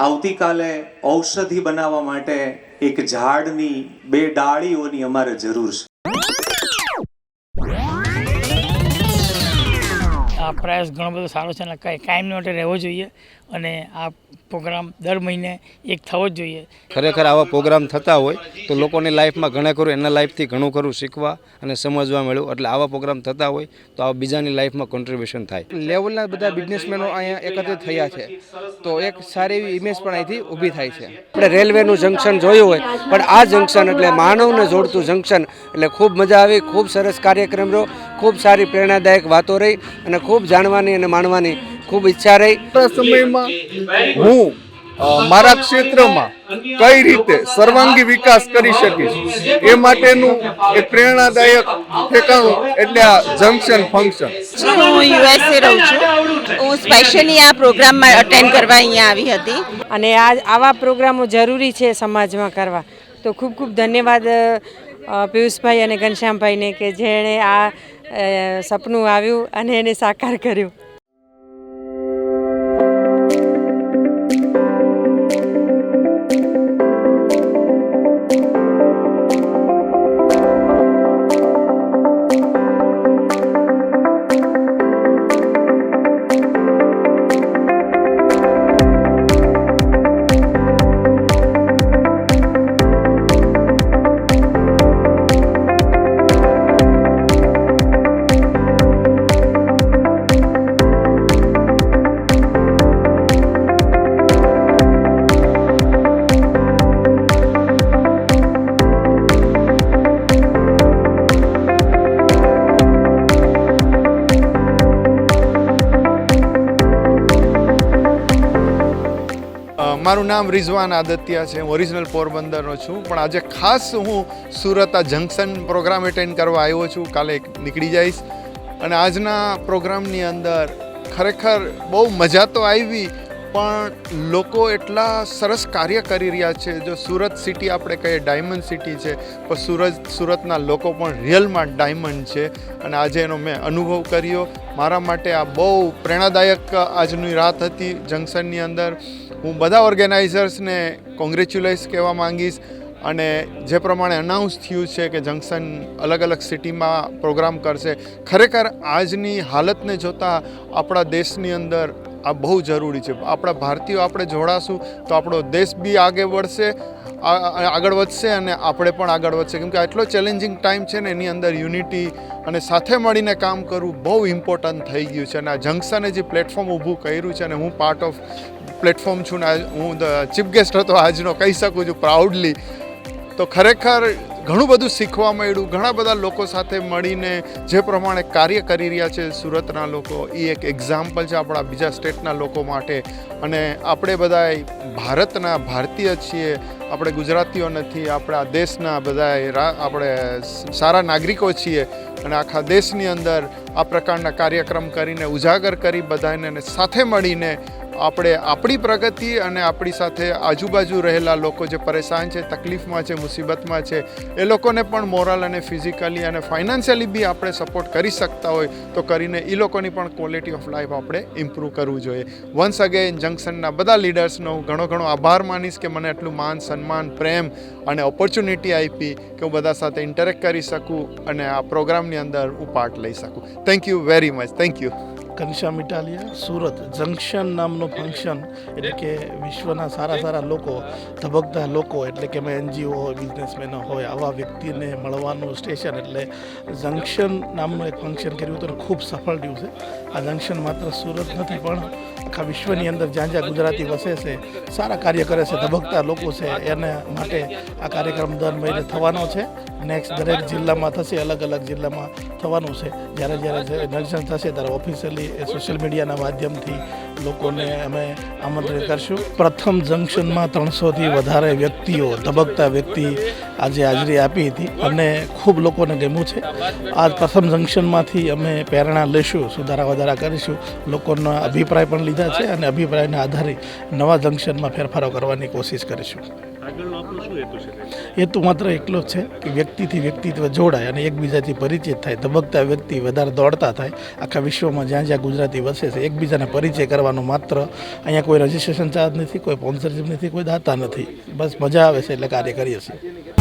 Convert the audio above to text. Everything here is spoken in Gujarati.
આવતીકાલે ઔષધિ બનાવવા માટે એક ઝાડની બે ડાળીઓની અમારે જરૂર છે. આ પ્રયાસ ઘણો બધો સારો છે અને કાયમ માટે રહેવો જોઈએ અને આ પ્રોગ્રામ દર મહિને એક થવો જ જોઈએ. ખરેખર આવા પ્રોગ્રામ થતા હોય તો લોકોની લાઈફમાં ઘણા ખરું એના લાઈફથી ઘણું ખરું શીખવા અને સમજવા મળ્યું. એટલે આવા પ્રોગ્રામ થતા હોય તો આ બીજાની લાઈફમાં કોન્ટ્રીબ્યુશન થાય. લેવલના બધા બિઝનેસમેનો અહીંયા એકત્રિત થયા છે. તો એક સારી એવી ઇમેજ પણ અહીંથી ઊભી થાય છે. આપણે રેલવેનું જંકશન જોયું હોય પણ આ જંકશન એટલે માનવને જોડતું જંકશન એટલે ખૂબ મજા આવી ખૂબ સરસ કાર્યક્રમ રહ્યો ખૂબ સારી પ્રેરણાદાયક વાતો રહી અને ખૂબ જાણવાની અને માણવાની ખૂબ ઈચ્છા રહી. સમયમાં હું મારા ક્ષેત્રમાં કઈ રીતે સર્વાંગી વિકાસ કરી શકીશ એ માટેનું એક પ્રેરણાદાયક ઠેકાણું એટલે આ જંકશન ફંક્શન હું યુએસએ રહું છું. હું સ્પેશિયલી આ પ્રોગ્રામમાં અટેન્ડ કરવા અહીંયા આવી હતી. અને આ આવા પ્રોગ્રામો જરૂરી છે સમાજમાં કરવા. તો ખૂબ ખૂબ ધન્યવાદ પિયુષભાઈ અને ઘનશ્યામભાઈને કે જેણે આ સપનું આવ્યું અને એને સાકાર કર્યું. મારું નામ રિઝવાન આદત્ય છે. હું ઓરિજિનલ પોરબંદરનો છું. પણ આજે ખાસ હું સુરત આ જંકશન પ્રોગ્રામ એટેન્ડ કરવા આવ્યો છું. કાલે નીકળી જઈશ. અને આજના પ્રોગ્રામની અંદર ખરેખર બહુ મજા તો આવી પણ લોકો એટલા સરસ કાર્ય કરી રહ્યા છે. જો સુરત સિટી આપણે કહીએ, ડાયમંડ સિટી છે પણ સુરત સુરતના લોકો પણ રિયલમાં ડાયમંડ છે. અને આજે એનો મેં અનુભવ કર્યો. મારા માટે આ બહુ પ્રેરણાદાયક આજની રાત હતી જંકશનની અંદર. હું બધા ઓર્ગેનાઇઝર્સને કોંગ્રેચ્યુલાઇઝ કહેવા માંગીશ. અને જે પ્રમાણે અનાઉન્સ થયું છે કે જંકશન અલગ અલગ સિટીમાં પ્રોગ્રામ કરશે. ખરેખર આજની હાલતને જોતાં આપણા દેશની અંદર આ બહુ જરૂરી છે. આપણા ભારતીયો આપણે જોડાશું તો આપણો દેશ બી આગે વધશે આગળ વધશે અને આપણે પણ આગળ વધશે. કેમકે આટલો ચેલેન્જિંગ ટાઈમ છે ને, એની અંદર યુનિટી અને સાથે મળીને કામ કરવું બહુ ઇમ્પોર્ટન્ટ થઈ ગયું છે. અને આ જંક્શને જે પ્લેટફોર્મ ઊભું કર્યું છે અને હું પાર્ટ ઓફ પ્લેટફોર્મ છું ને હું ચીફ ગેસ્ટ હતો, આજનો કહી શકું છું પ્રાઉડલી તો ખરેખર ઘણું બધું શીખવા મળ્યું. ઘણા બધા લોકો સાથે મળીને જે પ્રમાણે કાર્ય કરી રહ્યા છે સુરતના લોકો એ એક એક્ઝામ્પલ છે આપણા બીજા સ્ટેટના લોકો માટે. અને આપણે બધા ભારતના ભારતીય છીએ, આપણે ગુજરાતીઓ નથી, આપણા દેશના બધા આપણે સારા નાગરિકો છીએ. અને આખા દેશની અંદર આ પ્રકારના કાર્યક્રમ કરીને ઉજાગર કરી બધાને સાથે મળીને આપણે આપણી પ્રગતિ અને આપણી સાથે આજુબાજુ રહેલા લોકો જે પરેશાન છે, તકલીફમાં છે, મુસીબતમાં છે, એ લોકોને પણ મોરલ અને ફિઝિકલી અને ફાઇનાન્શિયલી બી આપણે સપોર્ટ કરી શકતા હોય તો કરીને એ લોકોની પણ ક્વોલિટી ઓફ લાઈફ આપણે ઇમ્પ્રૂવ કરવું જોઈએ. વન્સ અગેન જંકશનના બધા લીડર્સનો હું ઘણો ઘણો આભાર માનીશ કે મને એટલું માન, સન્માન, પ્રેમ અને ઓપોર્ચ્યુનિટી આપી કે હું બધા સાથે ઇન્ટરેક્ટ કરી શકું અને આ પ્રોગ્રામની અંદર હું પાર્ટ લઈ શકું. Thank you very much thank you Kanisha Mitaliya, Surat junction નામનું ફંક્શન એટલે કે વિશ્વના સારા સારા લોકો, ધબકતા લોકો એટલે કે મેં એનજીઓ હોય બિઝનેસમેનો હોય, આવા વ્યક્તિને મળવાનું સ્ટેશન એટલે જંકશન નામનું એક ફંક્શન કર્યું હતું ખૂબ સફળ રહ્યું છે. આ જંકશન માત્ર સુરત નથી, પણ આખા વિશ્વની અંદર જ્યાં જ્યાં ગુજરાતી વસે છે, સારા કાર્ય કરે છે, ધબકતા લોકો છે, એના માટે આ કાર્યક્રમ દર મહિને થવાનો છે. નેક્સ્ટ દરેક જિલ્લામાં થશે, અલગ અલગ જિલ્લામાં થવાનું છે. જ્યારે જ્યારે નિરીક્ષણ થશે, ત્યારે ઓફિશિયલી સોશિયલ મીડિયાના માધ્યમથી લોકોને અમે આમંત્રિત કરશું. પ્રથમ જંકશનમાં ત્રણસોથી વધારે વ્યક્તિઓ, ધબકતા વ્યક્તિ આજે હાજરી આપી હતી. અને ખૂબ લોકોને ગમ્યું છે. આ પ્રથમ જંકશનમાંથી અમે પ્રેરણા લેશું, સુધારા વધારા કરીશું. લોકોના અભિપ્રાય પણ લીધા છે અને અભિપ્રાયના આધારે નવા જંકશનમાં ફેરફારો કરવાની કોશિશ કરીશું. હેતુ માત્ર એકલો જ છે કે વ્યક્તિથી વ્યક્તિત્વ જોડાય અને એકબીજાથી પરિચિત થાય ધબકતા વ્યક્તિ વધારે દોડતા થાય. આખા વિશ્વમાં જ્યાં જ્યાં ગુજરાતી વસે છે, એકબીજાને પરિચય કરવાનો માત્ર અહીંયા કોઈ રજિસ્ટ્રેશન ચાર્જ નથી, કોઈ સ્પોન્સરશિપ નથી, કોઈ દાતા નથી. બસ મજા આવે છે એટલે કાર્ય કરીએ છીએ.